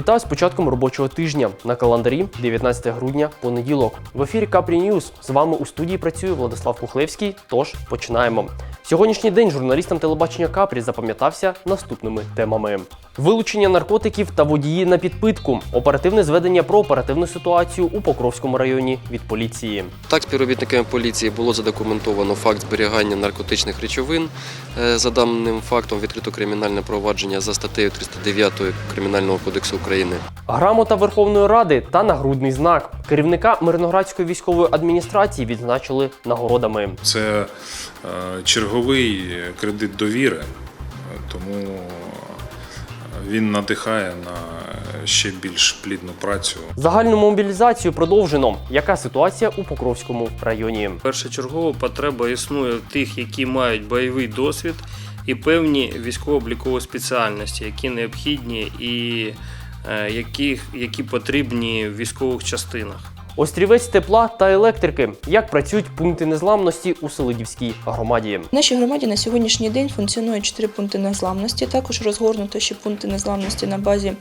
Вітаю з початком робочого тижня на календарі 19 грудня, понеділок. В ефірі Капрі Ньюз. З вами у студії працює Владислав Кухлевський. Тож починаємо. Сьогоднішній день журналістам телебачення Капрі запам'ятався наступними темами: вилучення наркотиків та водії на підпитку, оперативне зведення про оперативну ситуацію у Покровському районі від поліції. Так, співробітниками поліції було задокументовано факт зберігання наркотичних речовин. Е, За даним фактом відкрито кримінальне провадження за статтею 309 Кримінального кодексу України. Грамота Верховної Ради та нагрудний знак керівника Мирноградської військової адміністрації відзначили нагородами. Це е, черговий кредит довіри, е, тому він надихає на ще більш плідну працю. Загальну мобілізацію продовжено. Яка ситуація у Покровському районі? Першочергово потреба існує в тих, які мають бойовий досвід і певні військово-облікові спеціальності, які необхідні і е, які, які потрібні в військових частинах. Острівець тепла та електрики. Як працюють пункти незламності у Селидівській громаді? В нашій громаді на сьогоднішній день функціонує чотири пункти незламності. Також розгорнуто ще пункти незламності на базі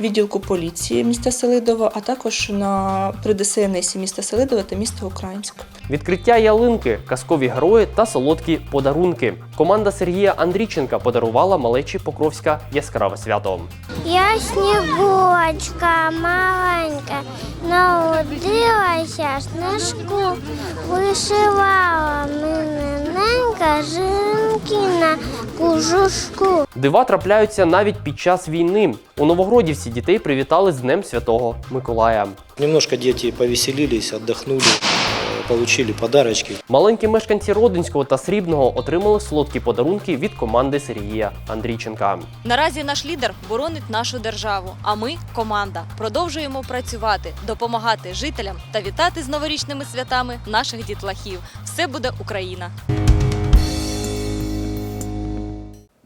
відділку поліції міста Селидова, а також на при ДСНС міста Селидова та міста Українська. Відкриття ялинки, казкові герої та солодкі подарунки. Команда Сергія Андрійченка подарувала малечі Покровська яскраве свято. Я снігочка маленька, народилася книжку, вишивала миненька жінки на кужушку. Дива трапляються навіть під час війни. У Новогродівці дітей привітали з Днем Святого Миколая. Немножко діти повеселились, отдохнули, э, получили подарочки. Маленькі мешканці Родинського та Срібного отримали солодкі подарунки від команди Сергія Андрійченка. Наразі наш лідер боронить нашу державу. А ми, команда, продовжуємо працювати, допомагати жителям та вітати з новорічними святами наших дітлахів. Все буде Україна!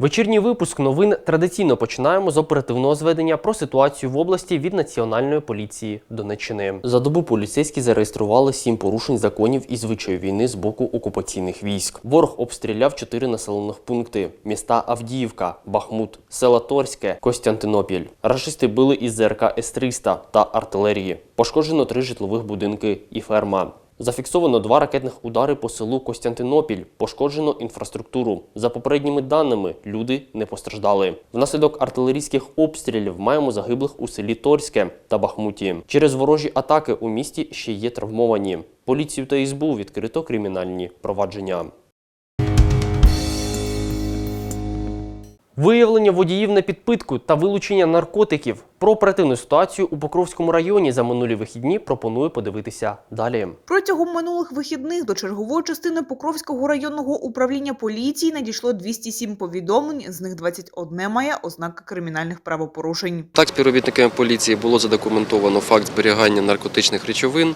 Вечірній випуск новин традиційно починаємо з оперативного зведення про ситуацію в області від Національної поліції Донеччини. За добу поліцейські зареєстрували сім порушень законів і звичаю війни з боку окупаційних військ. Ворог обстріляв чотири населених пункти: міста Авдіївка, Бахмут, села Торське, Костянтинопіль. Рашисти били із ЗРК С-300 та артилерії. Пошкоджено три житлових будинки і ферма. Зафіксовано два ракетних удари по селу Костянтинопіль. Пошкоджено інфраструктуру. За попередніми даними, люди не постраждали. Внаслідок артилерійських обстрілів маємо загиблих у селі Торське та Бахмуті. Через ворожі атаки у місті ще є травмовані. Поліцію та СБУ відкрито кримінальні провадження. Виявлення водіїв на підпитку та вилучення наркотиків. Про оперативну ситуацію у Покровському районі за минулі вихідні пропоную подивитися далі. Протягом минулих вихідних до чергової частини Покровського районного управління поліції надійшло 207 повідомлень, з них 21 має ознаки кримінальних правопорушень. Так, співробітниками поліції було задокументовано факт зберігання наркотичних речовин.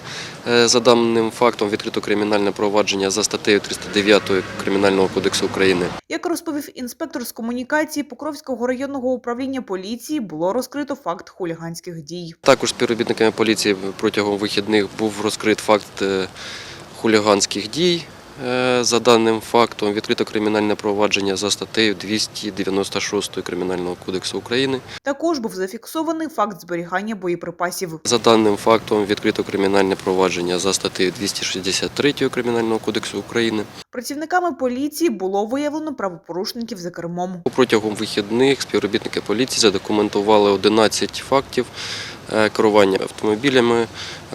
Е, За даним фактом відкрито кримінальне провадження за статтею 309 Кримінального кодексу України. Як розповів інспектор з комунікації Покровського районного управління поліції, було розкрито факт хуліганських дій. Також співробітниками поліції протягом вихідних був розкрит факт е, хуліганських дій. Е, За даним фактом відкрито кримінальне провадження за статтею 296 Кримінального кодексу України. Також був зафіксований факт зберігання боєприпасів. За даним фактом відкрито кримінальне провадження за статтею 263 Кримінального кодексу України. Працівниками поліції було виявлено правопорушників за кермом. Протягом вихідних співробітники поліції задокументували 11 фактів керування автомобілями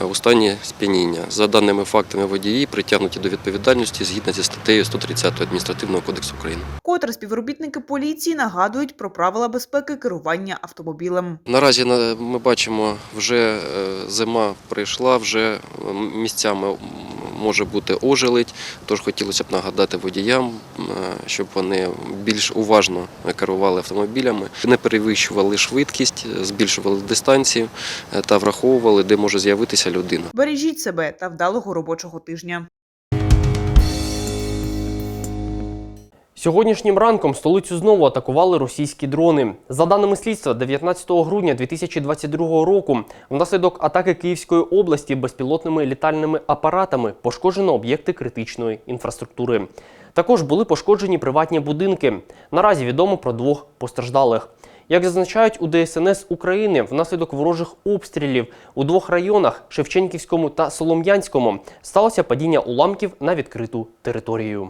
е, у стані сп'яніння. За даними фактами водії притягнуті до відповідальності згідно зі статтею 130 Адміністративного кодексу України. Котре співробітники поліції нагадують про правила безпеки керування автомобілем. Наразі на- ми бачимо, вже е, зима прийшла, вже місцями може бути ожеледь, тож хотілося б нагадати водіям, щоб вони більш уважно керували автомобілями, не перевищували швидкість, збільшували дистанцію е, та враховували, де може з'явитися людина. Бережіть себе та вдалого робочого тижня. Сьогоднішнім ранком столицю знову атакували російські дрони. За даними слідства, 19 грудня 2022 року внаслідок атаки Київської області безпілотними літальними апаратами пошкоджено об'єкти критичної інфраструктури. Також були пошкоджені приватні будинки. Наразі відомо про двох постраждалих. Як зазначають у ДСНС України, внаслідок ворожих обстрілів у двох районах Шевченківському та Солом'янському сталося падіння уламків на відкриту територію.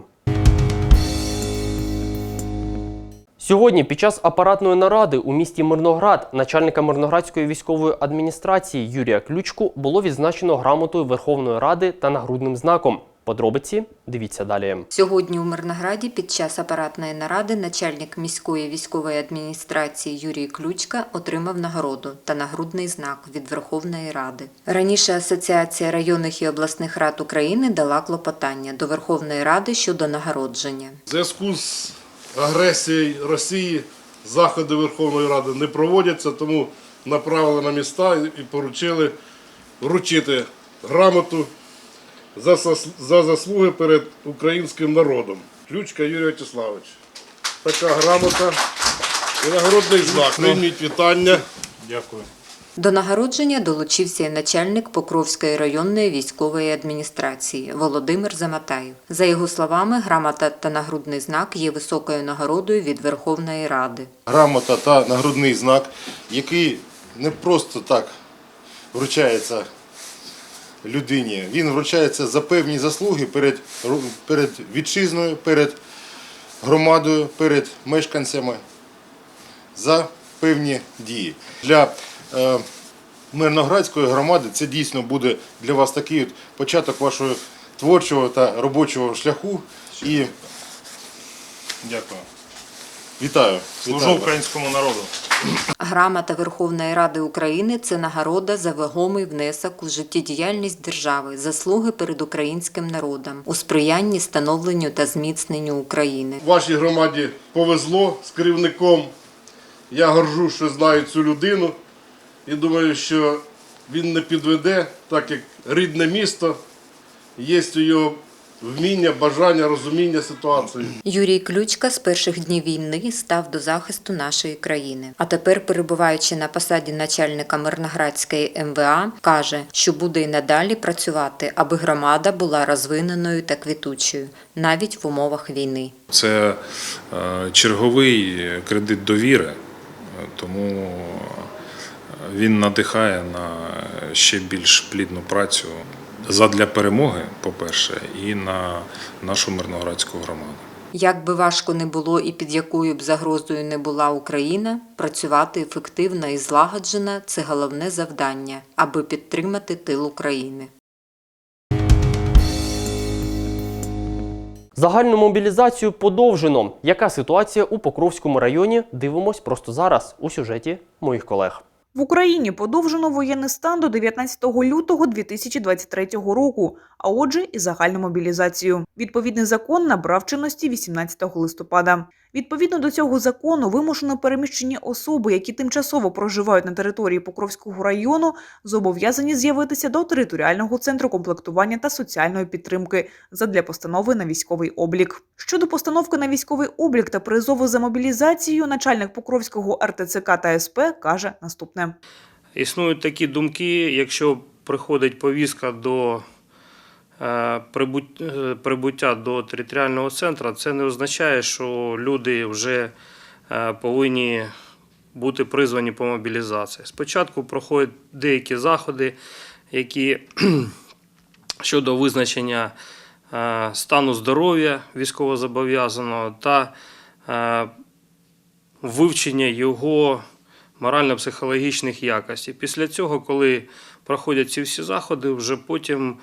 Сьогодні під час апаратної наради у місті Мирноград начальника Мирноградської військової адміністрації Юрія Ключку було відзначено грамотою Верховної Ради та нагрудним знаком. Подробиці дивіться далі. Сьогодні у Мирнограді під час апаратної наради начальник міської військової адміністрації Юрій Ключка отримав нагороду та нагрудний знак від Верховної Ради. Раніше Асоціація районних і обласних рад України дала клопотання до Верховної Ради щодо нагородження. В зв'язку з агресією Росії заходи Верховної Ради не проводяться, тому направили на міста і поручили вручити грамоту за, за заслуги перед українським народом. Ключка Юрій Вячеславович. Така грамота і нагородний знак. Прийміть вітання. Дякую. До нагородження долучився і начальник Покровської районної військової адміністрації Володимир Заматаєв. За його словами, грамота та нагрудний знак є високою нагородою від Верховної Ради. Грамота та нагрудний знак, який не просто так вручається людині. Він вручається за певні заслуги перед, перед вітчизною, перед громадою, перед мешканцями за певні дії. Для Мирноградської громади це дійсно буде для вас такий от початок вашого творчого та робочого шляху. І Дякую. вітаю. Служу українському народу. Грамота Верховної Ради України це нагорода за вагомий внесок у життєдіяльність держави, заслуги перед українським народом, у сприянні становленню та зміцненню України. Вашій громаді повезло з керівником. Я горжу, що знаю цю людину. І думаю, що він не підведе, так як рідне місто, є у його вміння, бажання, розуміння ситуації. Юрій Ключка з перших днів війни став до захисту нашої країни. А тепер, перебуваючи на посаді начальника Мирноградської МВА, каже, що буде й надалі працювати, аби громада була розвиненою та квітучою, навіть в умовах війни. Це е, черговий кредит довіри, тому він надихає на ще більш плідну працю задля перемоги, по-перше, і на нашу мирноградську громаду. Як би важко не було і під якою б загрозою не була Україна, працювати ефективно і злагоджено – це головне завдання, аби підтримати тил України. Загальну мобілізацію подовжено. Яка ситуація у Покровському районі? Дивимось просто зараз у сюжеті моїх колег. В Україні подовжено воєнний стан до 19 лютого 2023 року, а отже, і загальну мобілізацію. Відповідний закон набрав чинності 18 листопада. Відповідно до цього закону, вимушено переміщені особи, які тимчасово проживають на території Покровського району, зобов'язані з'явитися до територіального центру комплектування та соціальної підтримки задля постанови на військовий облік. Щодо постановки на військовий облік та призову за мобілізацією, начальник Покровського РТЦК та СП каже наступне. Існують такі думки, якщо приходить повістка до прибуття до територіального центру, це не означає, що люди вже е, повинні бути призвані по мобілізації. Спочатку проходять деякі заходи, які щодо визначення е, стану здоров'я військовозобов'язаного та е, вивчення його морально-психологічних якостей. Після цього, коли проходять ці всі заходи, вже потім е,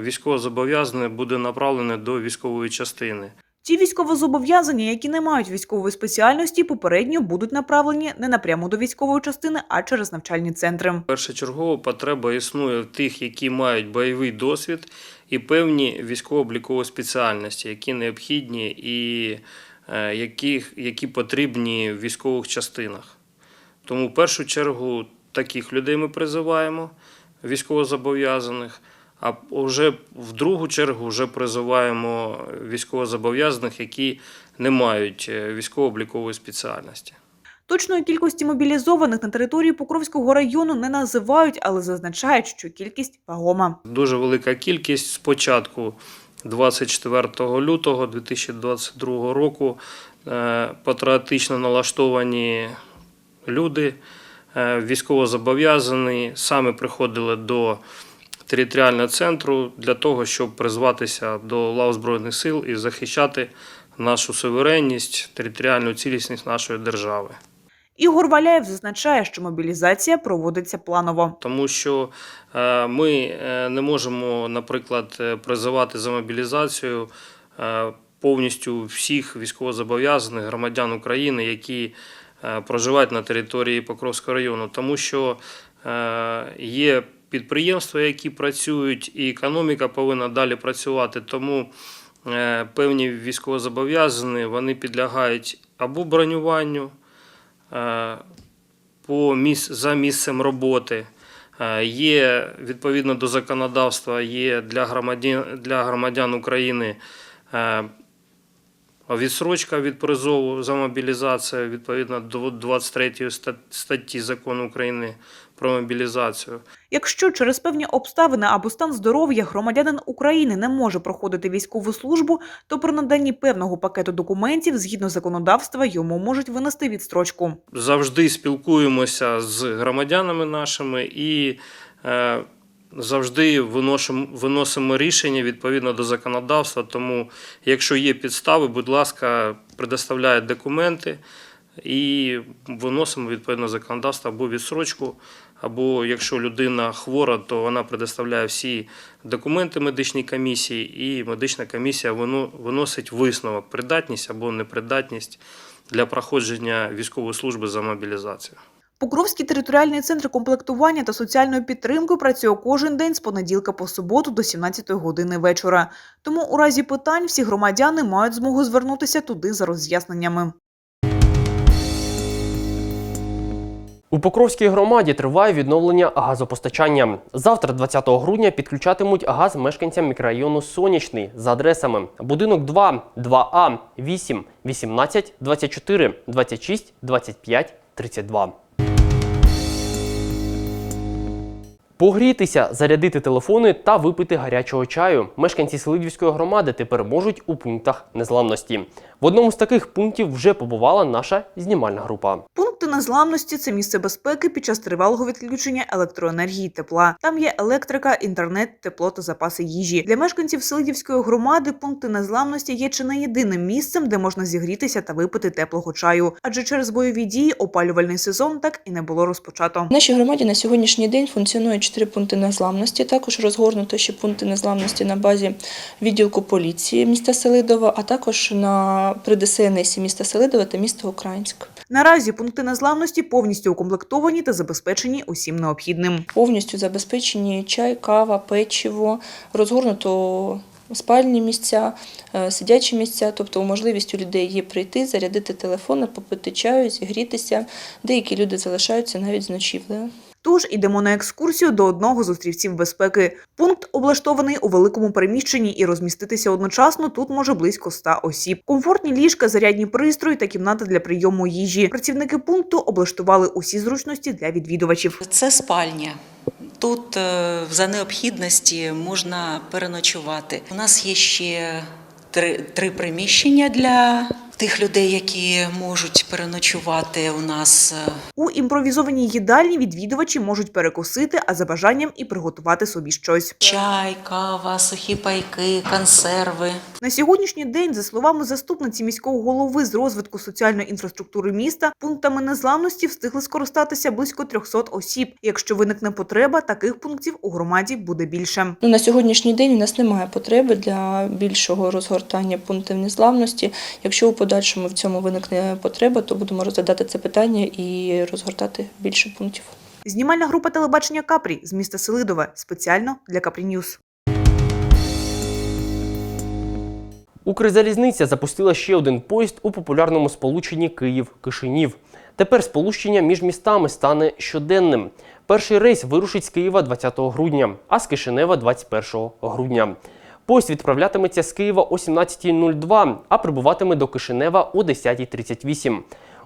військовозобов'язаний буде направлений до військової частини. Ті військовозобов'язані, які не мають військової спеціальності, попередньо будуть направлені не напряму до військової частини, а через навчальні центри. Першочергова потреба існує в тих, які мають бойовий досвід і певні військово-облікові спеціальності, які необхідні і е, які, які потрібні в військових частинах. Тому в першу чергу таких людей ми призиваємо, військовозобов'язаних, а вже в другу чергу вже призиваємо військовозобов'язаних, які не мають е, військово-облікової спеціальності. Точної кількості мобілізованих на території Покровського району не називають, але зазначають, що кількість вагома. Дуже велика кількість з початку 24 лютого 2022 року е, патріотично налаштовані люди е, військовозобов'язані саме приходили до територіального центру для того, щоб призватися до лав Збройних сил і захищати нашу суверенність, територіальну цілісність нашої держави. Ігор Валяєв зазначає, що мобілізація проводиться планово. Тому що е, ми е, не можемо, наприклад, е, призивати за мобілізацію повністю всіх військовозобов'язаних громадян України, які проживають на території Покровського району, тому що є підприємства, які працюють, і економіка повинна далі працювати. Тому е, певні військовозобов'язані вони підлягають або бронюванню. е, по міс... за місцем роботи. Е, Є відповідно до законодавства, є для громадян, для громадян України відсрочка від призову за мобілізацію відповідно до 23 ста- статті закону України про мобілізацію. Якщо через певні обставини або стан здоров'я громадянин України не може проходити військову службу, то при наданні певного пакету документів згідно законодавства йому можуть винести відстрочку. завжди спілкуємося з громадянами нашими і е, завжди виношимо, виносимо рішення відповідно до законодавства. Тому, якщо є підстави, будь ласка, предоставляє документи і виносимо відповідно законодавство або відсрочку. Або якщо людина хвора, то вона предоставляє всі документи медичній комісії, і медична комісія виносить висновок придатність або непридатність для проходження військової служби за мобілізацію. Покровський територіальний центр комплектування та соціальної підтримки працює кожен день з понеділка по суботу до 17 години вечора. Тому у разі питань всі громадяни мають змогу звернутися туди за роз'ясненнями. У Покровській громаді триває відновлення газопостачання. Завтра, 20 грудня, підключатимуть газ мешканцям мікрорайону Сонячний за адресами будинок 2, 2А, 8, 18, 24, 26, 25, 32. Погрітися, зарядити телефони та випити гарячого чаю. Мешканці Селидівської громади тепер можуть у пунктах незламності. В одному з таких пунктів вже побувала наша знімальна група. Пункти незламності це місце безпеки під час тривалого відключення електроенергії тепла. Там є електрика, інтернет, тепло та запаси їжі. Для мешканців Селидівської громади пункти незламності є чи не єдиним місцем, де можна зігрітися та випити теплого чаю. Адже через бойові дії опалювальний сезон так і не було розпочато. В нашій громаді на сьогоднішній день функціонує чотири пункти незламності. Також розгорнуто ще пункти незламності на базі відділку поліції міста Селидова, а також на при ДСНСі міста Селидова та міста Українськ. Наразі пункти незламності повністю укомплектовані та забезпечені усім необхідним. Повністю забезпечені чай, кава, печиво, розгорнуто спальні місця, е, сидячі місця, тобто можливість у людей є прийти, зарядити телефони, попити чаю, зігрітися. Деякі люди залишаються навіть з ночівлею. Тож ідемо на екскурсію до одного з острівців безпеки. Пункт облаштований у великому приміщенні і розміститися одночасно тут може близько 100 осіб. Комфортні ліжка, зарядні пристрої та кімната для прийому їжі. Працівники пункту облаштували усі зручності для відвідувачів. Це спальня. Тут е, за необхідності можна переночувати. У нас є ще три, три приміщення для тих людей, які можуть переночувати. У нас е, У імпровізованій їдальні відвідувачі можуть перекусити, а за бажанням і приготувати собі щось. чай, кава, сухі пайки, консерви. На сьогоднішній день, за словами заступниці міського голови з розвитку соціальної інфраструктури міста, пунктами незламності встигли скористатися близько 300 осіб. Якщо виникне потреба, таких пунктів у громаді буде більше. Ну, на сьогоднішній день у нас немає потреби для більшого розгортання пунктів незламності. Якщо у подальшому в цьому виникне потреба, то будемо розглядати це питання і розгортати більше пунктів. Знімальна група телебачення Капрі з міста Селидове спеціально для Капрі Ньюс. Укрзалізниця запустила ще один поїзд у популярному сполученні Київ-Кишинів. Тепер сполучення між містами стане щоденним. Перший рейс вирушить з Києва 20 грудня, а з Кишинева 21 грудня. Поїзд відправлятиметься з Києва о 17.02, а прибуватиме до Кишинева о 10.38.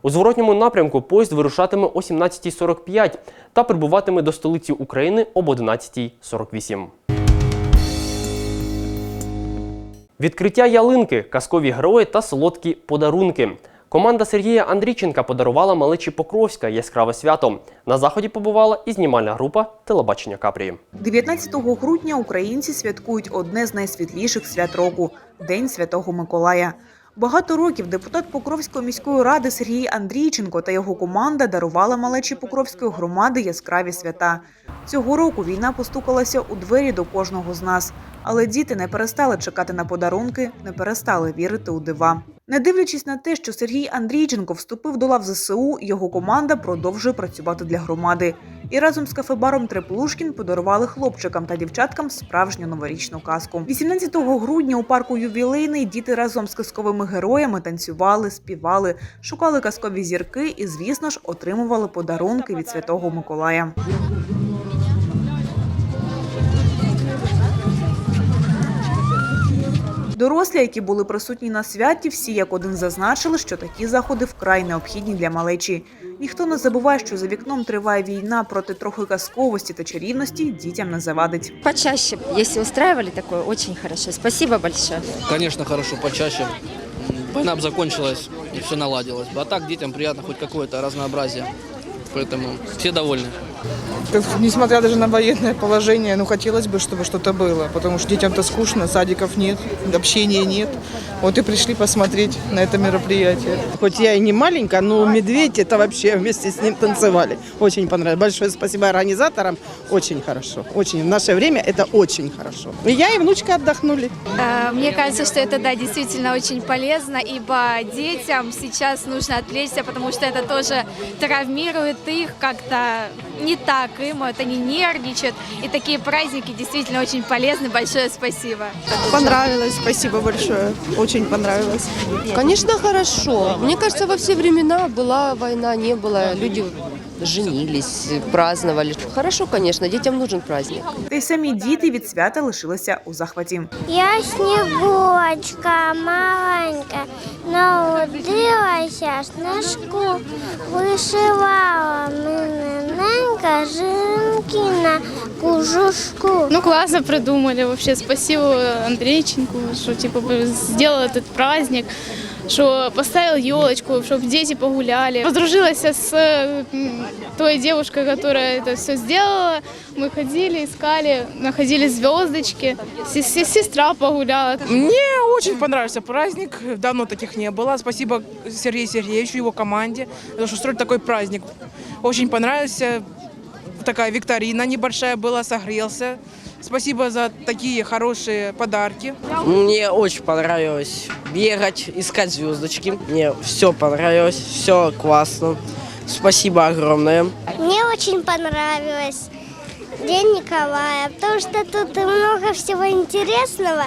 У зворотньому напрямку поїзд вирушатиме о 17.45 та прибуватиме до столиці України об 11.48. Відкриття ялинки, казкові герої та солодкі подарунки. Команда Сергія Андрійченка подарувала малечі Покровська яскраве свято. На заході побувала і знімальна група телебачення Капрії. 19 грудня українці святкують одне з найсвітліших свят року День Святого Миколая. Багато років депутат Покровської міської ради Сергій Андрійченко та його команда дарували малечі Покровської громади яскраві свята. Цього року війна постукалася у двері до кожного з нас, але діти не перестали чекати на подарунки, не перестали вірити у дива. Не дивлячись на те, що Сергій Андрійченко вступив до лав ЗСУ, його команда продовжує працювати для громади. І разом з кафебаром Треплушкін подарували хлопчикам та дівчаткам справжню новорічну казку. 18 грудня у парку ювілейний діти разом з казковими героями танцювали, співали, шукали казкові зірки і, звісно ж, отримували подарунки від Святого Миколая. Дорослі, які були присутні на святі, всі як один зазначили, що такі заходи вкрай необхідні для малечі. Ніхто не забуває, що за вікном триває війна проти трохи казковості та чарівності дітям не завадить. Почаще, если устраивали такое, очень хорошо. Спасибо большое. Конечно, хорошо, почаще. М, Война бы закончилась и все наладилось бы. А так детям приятно хоть какое-то разнообразие. Поэтому все довольны. Как- Несмотря даже на военное положение, ну хотелось бы, чтобы что-то было, потому что детям-то скучно, садиков нет, общения нет. Вот и пришли посмотреть на это мероприятие. Хоть я и не маленькая, но медведь это вообще вместе с ним танцевали. Очень понравилось. Большое спасибо организаторам. Очень хорошо. Очень. В наше время это очень хорошо. И я и внучка отдохнули. Э, Мне кажется, что это, да, действительно очень полезно, ибо детям сейчас нужно отвлечься, потому что это тоже травмирует их как-то не так им, вот они нервничают. И такие праздники действительно очень полезны. Большое спасибо. Понравилось. Спасибо большое. Очень понравилось. Конечно, хорошо. Мне кажется, во все времена была война, не было. Люди женились, праздновали. Хорошо, конечно, детям нужен праздник. Та й самі діти від свята лишилися у захваті. Я снігочка маленька, народилася снежку, вишивала миненька жінки на кужушку. Ну, классно придумали вообще. Спасибо Андрейченку, что типа сделал этот праздник что поставил елочку, чтобы дети погуляли. Подружилась с м, той девушкой, которая это все сделала. Мы ходили, искали, находили звездочки. Се- се- Сестра погуляла. Мне очень понравился праздник. Давно таких не было. Спасибо Сергею Сергеевичу, его команде, за то, что устроили такой праздник. Очень понравился. Такая викторина небольшая была, согрелся. Спасибо за такие хорошие подарки. Мне очень понравилось бегать, искать звездочки. Мне все понравилось, все классно. Спасибо огромное. Мне очень понравилось День Николая, потому что тут много всего интересного.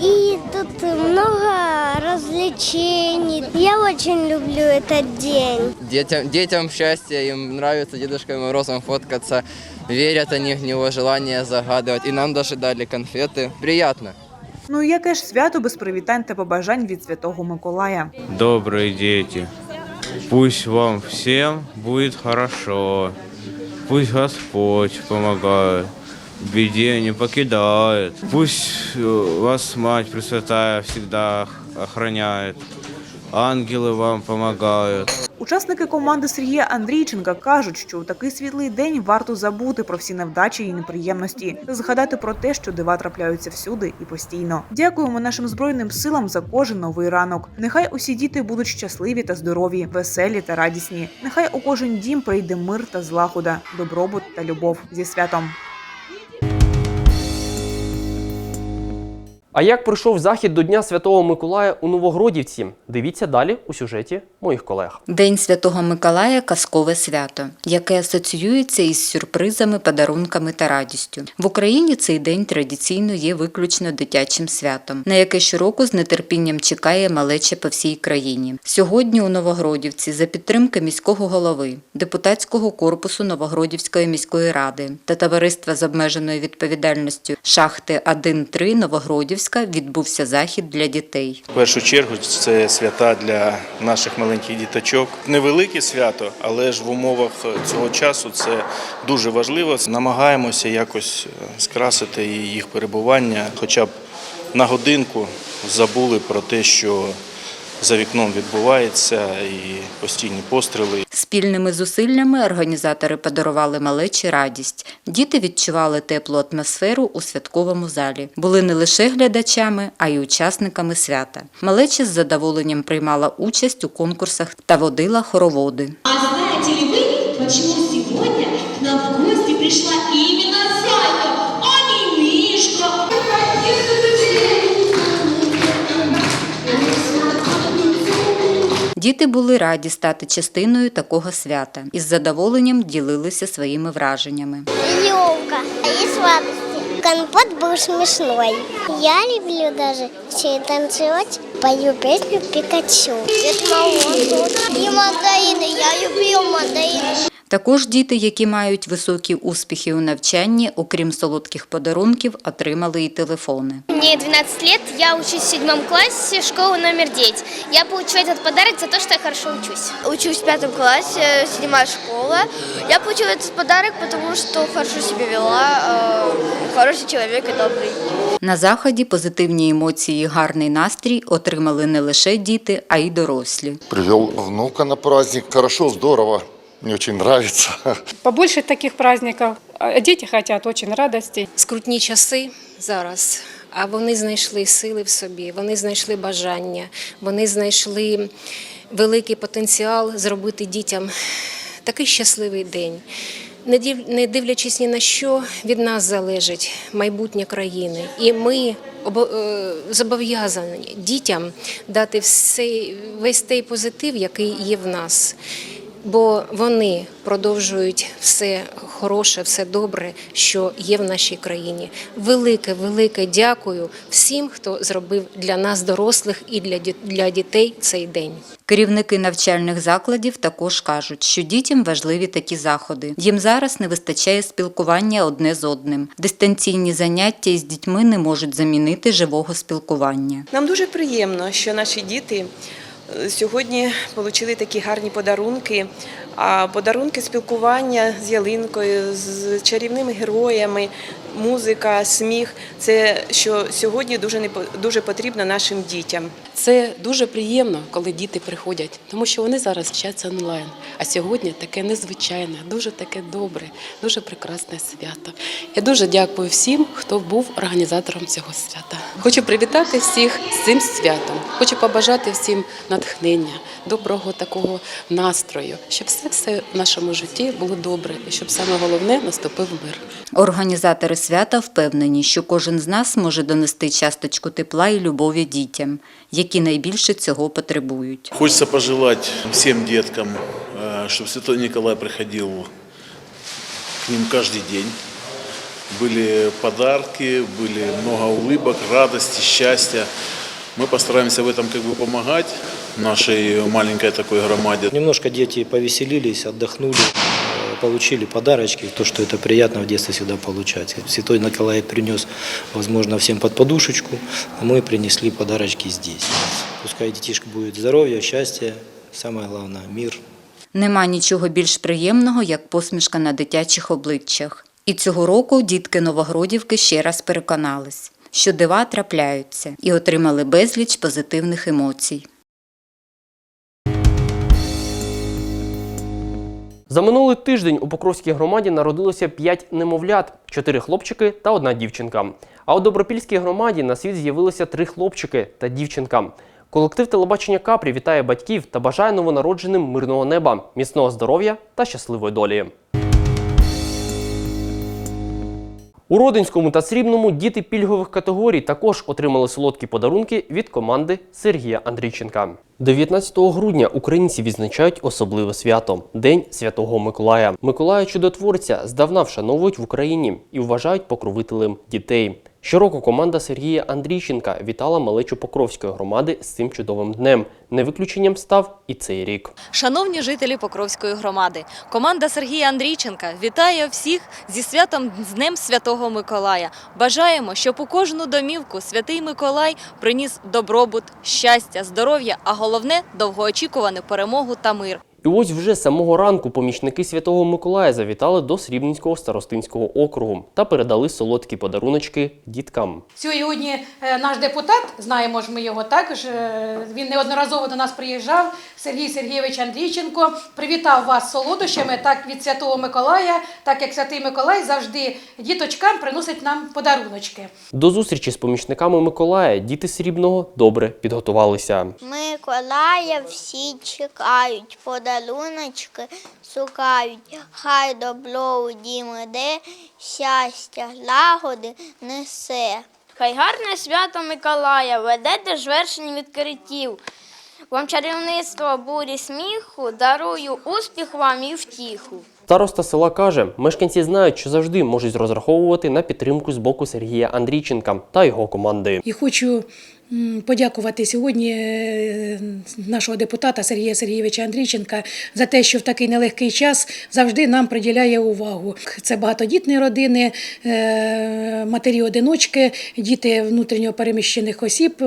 И тут много развлечений. Я очень люблю этот день. Детям, детям счастья, им нравится Дедушкой Морозом фоткаться. Верят они в него, желание загадывать. И нам даже дали конфеты. Приятно. Ну і яке ж свято без привітань та побажань від Святого Миколая. Добрые дети, пусть вам всем будет хорошо. Пусть Господь помогает, в беде не покидает. Пусть э, вас Мать Пресвятая всегда охраняет. Ангелы вам помогают. Учасники команди Сергія Андрійченка кажуть, що у такий світлий день варто забути про всі невдачі і неприємності, згадати про те, що дива трапляються всюди і постійно. Дякуємо нашим збройним силам за кожен новий ранок. Нехай усі діти будуть щасливі та здорові, веселі та радісні. Нехай у кожен дім прийде мир та злагода, добробут та любов зі святом. А як пройшов захід до Дня Святого Миколая у Новогродівці? Дивіться далі у сюжеті моїх колег. День Святого Миколая казкове свято, яке асоціюється із сюрпризами, подарунками та радістю. В Україні цей день традиційно є виключно дитячим святом, на яке щороку з нетерпінням чекає малече по всій країні. Сьогодні у Новогродівці за підтримки міського голови, депутатського корпусу Новогродівської міської ради та товариства з обмеженою відповідальністю шахти 1-3 Новогродівська відбувся захід для дітей. В першу чергу це свята для наших маленьких діточок. Невелике свято, але ж в умовах цього часу це дуже важливо. Намагаємося якось е, скрасити їх перебування, хоча б на годинку забули про те, що за вікном відбувається і постійні постріли. Спільними зусиллями організатори подарували малечі радість. Діти відчували теплу атмосферу у святковому залі. Були не лише глядачами, а й учасниками свята. Малеча з задоволенням приймала участь у конкурсах та водила хороводи. А знаете ли вы, почему Діти були раді стати частиною такого свята і з задоволенням ділилися своїми враженнями. Елка и сладости. Компот был смешной. Я люблю даже все танцевать. Пою песню Пикачу. Дед Мороз. И мандарины. Я люблю мандарины. Також діти, які мають високі успіхи у навчанні, окрім солодких подарунків, отримали і телефони. Мне 12 лет, я учусь в седьмом классе, школа номер 9. Я получаю этот подарок за то, что я хорошо учусь. Учусь в пятом классе, седьмая школа. Я получила этот подарок, потому что хорошо себя вела, э, хороший человек и добрый. На заході позитивні емоції і гарний настрій отримали не лише діти, а й дорослі. Привел внука на праздник. Хорошо, здорово. Мне очень нравится. Побольше таких праздников. А Дети хотят очень радости. скрутні часи зараз, а вони знайшли сили в собі, вони знайшли бажання, вони знайшли великий потенціал зробити дітям такий щасливий день. Не дивлячись ні на що, від нас залежить майбутнє країни. І ми е, зобов'язані дітям дати все, весь той позитив, який є в нас. Бо вони продовжують все хороше, все добре, що є в нашій країні. Велике, велике дякую всім, хто зробив для нас, дорослих, і для діт- для дітей цей день. Керівники навчальних закладів також кажуть, що дітям важливі такі заходи. Їм зараз не вистачає спілкування одне з одним. Дистанційні заняття із дітьми не можуть замінити живого спілкування. Нам дуже приємно, що наші діти сьогодні отримали такі гарні подарунки. А подарунки спілкування з ялинкою, з чарівними героями, музика, сміх це що сьогодні дуже не по- дуже потрібно нашим дітям. Це дуже приємно, коли діти приходять, тому що вони зараз вчаться онлайн. А сьогодні таке незвичайне, дуже таке добре, дуже прекрасне свято. Я дуже дякую всім, хто був організатором цього свята. Хочу привітати всіх з цим святом. Хочу побажати всім натхнення, доброго такого настрою, щоб все все в нашому житті було добре, і щоб саме головне наступив мир. Організатори свята впевнені, що кожен з нас може донести часточку тепла і любові дітям, які найбільше цього потребують. Хочется пожелать всем деткам, э, чтобы Святой Николай приходил к ним каждый день. Были подарки, были много улыбок, радости, счастья. Мы постараемся в этом как бы помогать нашей маленькой такой громаде. Немножко дети повеселились, отдохнули, э, получили подарочки, то, что это приятно в детстве всегда получать. Святой Николай принес, возможно, всем под подушечку, а мы принесли подарочки здесь. Пускай детишка будет здоровья, счастья, самое главное – мир. Нема нічого більш приємного, як посмішка на дитячих обличчях. І цього року дітки Новогродівки ще раз переконались, що дива трапляються і отримали безліч позитивних емоцій. За минулий тиждень у Покровській громаді народилося 5 немовлят, 4 хлопчики та одна дівчинка. А у Добропільській громаді на світ з'явилося 3 хлопчики та дівчинка. Колектив телебачення Капрі вітає батьків та бажає новонародженим мирного неба, міцного здоров'я та щасливої долі. У Родинському та Срібному діти пільгових категорій також отримали солодкі подарунки від команди Сергія Андрійченка. 19 грудня українці відзначають особливе свято День Святого Миколая. Миколая чудотворця здавна вшановують в Україні і вважають покровителем дітей. Щороку команда Сергія Андрійченка вітала малечу Покровської громади з цим чудовим днем. Не виключенням став і цей рік. Шановні жителі Покровської громади, команда Сергія Андрійченка вітає всіх зі святом Днем Святого Миколая. Бажаємо, щоб у кожну домівку святий Миколай приніс добробут, щастя, здоров'я, а головне довгоочікувану перемогу та мир. І ось вже самого ранку помічники Святого Миколая завітали до Срібненського старостинського округу та передали солодкі подаруночки діткам. Сьогодні е, наш депутат, знаємо ж ми його також. е, Він неодноразово до нас приїжджав. Сергій Сергійович Андрійченко привітав вас солодощами, так від Святого Миколая, так як Святий Миколай завжди діточкам приносить нам подаруночки. До зустрічі з помічниками Миколая діти Срібного добре підготувалися. Миколая всі чекають, подаруночки шукають. Хай добро у дім іде, щастя, лагоди несе. Хай гарне свято Миколая веде до звершень відкриттів. Вам чарівництво бурі сміху, дарую успіх вам і втіху. Староста села каже, мешканці знають, що завжди можуть розраховувати на підтримку з боку Сергія Андрійченка та його команди. І хочу подякувати сьогодні е, нашого депутата Сергія Сергійовича Андрійченка за те, що в такий нелегкий час завжди нам приділяє увагу. Це багатодітні родини, е, матері-одиночки, діти внутрішньо переміщених осіб.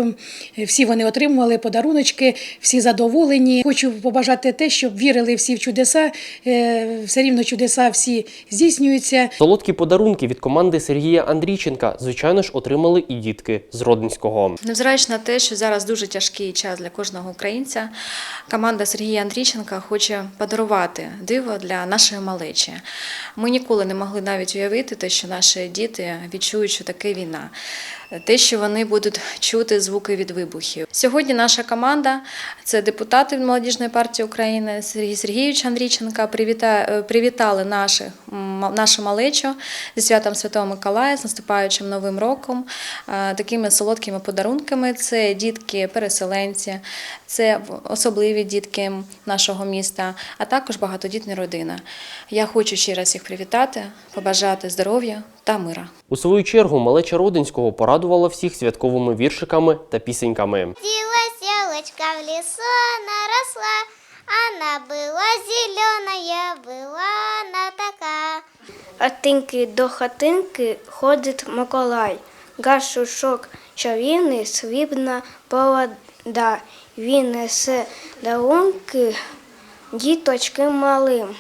Всі вони отримували подаруночки, всі задоволені. Хочу побажати те, щоб вірили всі в чудеса. Е, Все рівно чудеса всі здійснюються. Солодкі подарунки від команди Сергія Андрійченка, звичайно ж, отримали і дітки з Родинського. Незважаючи на те, що зараз дуже тяжкий час для кожного українця, команда Сергія Андрійченка хоче подарувати диво для нашої малечі. Ми ніколи не могли навіть уявити те, що наші діти відчують, що таке війна. Те, що вони будуть чути звуки від вибухів. Сьогодні наша команда це депутати молодіжної партії України Сергій Сергійович Андрійченка. Привіта, привітали наших, нашу малечу зі святом Святого Миколая, з наступаючим новим роком, е, такими солодкими подарунками. Це дітки-переселенці, це особливі дітки нашого міста, а також багатодітна родина. Я хочу ще раз їх привітати, побажати здоров'я та мира. У свою чергу малеча Родинського порадувала всіх святковими віршиками та пісеньками. Родилась елочка в лесу, она росла, она была зеленая, была она така. Хатинки до хатинки ходить Миколай. Гашушок чарівний, срібна повода. Він несе дарунки діточки малим.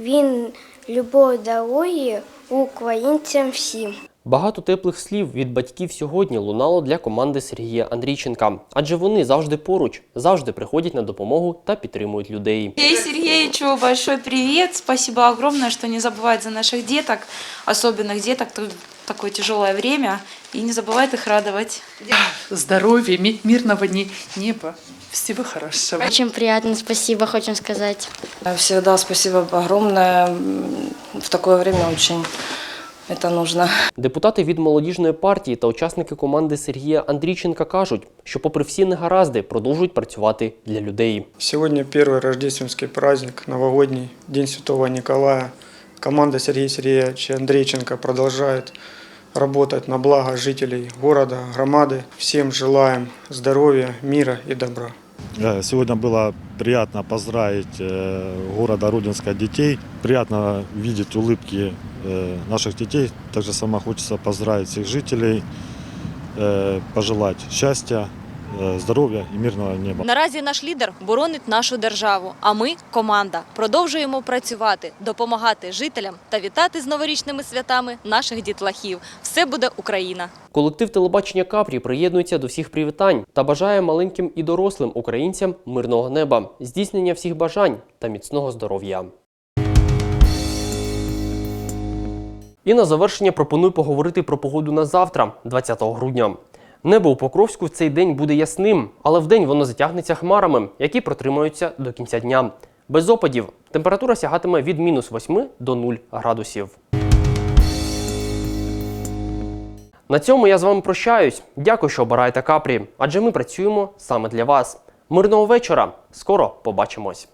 Він любов дарує українцям всім. Багато теплих слів від батьків сьогодні лунало для команди Сергія Андрійченка, адже вони завжди поруч, завжди приходять на допомогу та підтримують людей. Сергею Сергеевичу большой привет. Спасибо огромное, что не забывает за наших деток, особенных деток в такое тяжелое время, и не забывает их радовать. здоровья, ми- мирного не- неба. Всего хорошего. Очень приятно, спасибо, хотим сказать. Всегда спасибо огромное. М, В такое время очень это нужно. Депутати від молодіжної партії та учасники команди Сергія Андрійченка кажуть, що, попри всі негаразди, продовжують працювати для людей. Сегодня первый рождественский праздник, новогодний, День Святого Николая. Команда Сергея Сергеевича Андрейченко продолжает работать на благо жителей города, громады. Всем желаем здоровья, мира и добра. Э, Сегодня было приятно поздравить э, города Рудинска детей. Приятно видеть улыбки э, наших детей. Также сама хочется поздравить всех жителей, э, пожелать счастья, э, здоровья и мирного неба. Наразі наш лідер боронить нашу державу. А ми, команда, продовжуємо працювати, допомагати жителям та вітати з новорічними святами наших дітлахів. Все буде Україна. Колектив телебачення Капрі приєднується до всіх привітань та бажає маленьким і дорослим українцям мирного неба, здійснення всіх бажань та міцного здоров'я. І на завершення пропоную поговорити про погоду на завтра, 20 грудня. Небо у Покровську в цей день буде ясним, але вдень воно затягнеться хмарами, які протримаються до кінця дня. Без опадів температура сягатиме від мінус 8 до 0 градусів. На цьому я з вами прощаюсь. Дякую, що обираєте капрі, адже ми працюємо саме для вас. Мирного вечора! Скоро побачимось!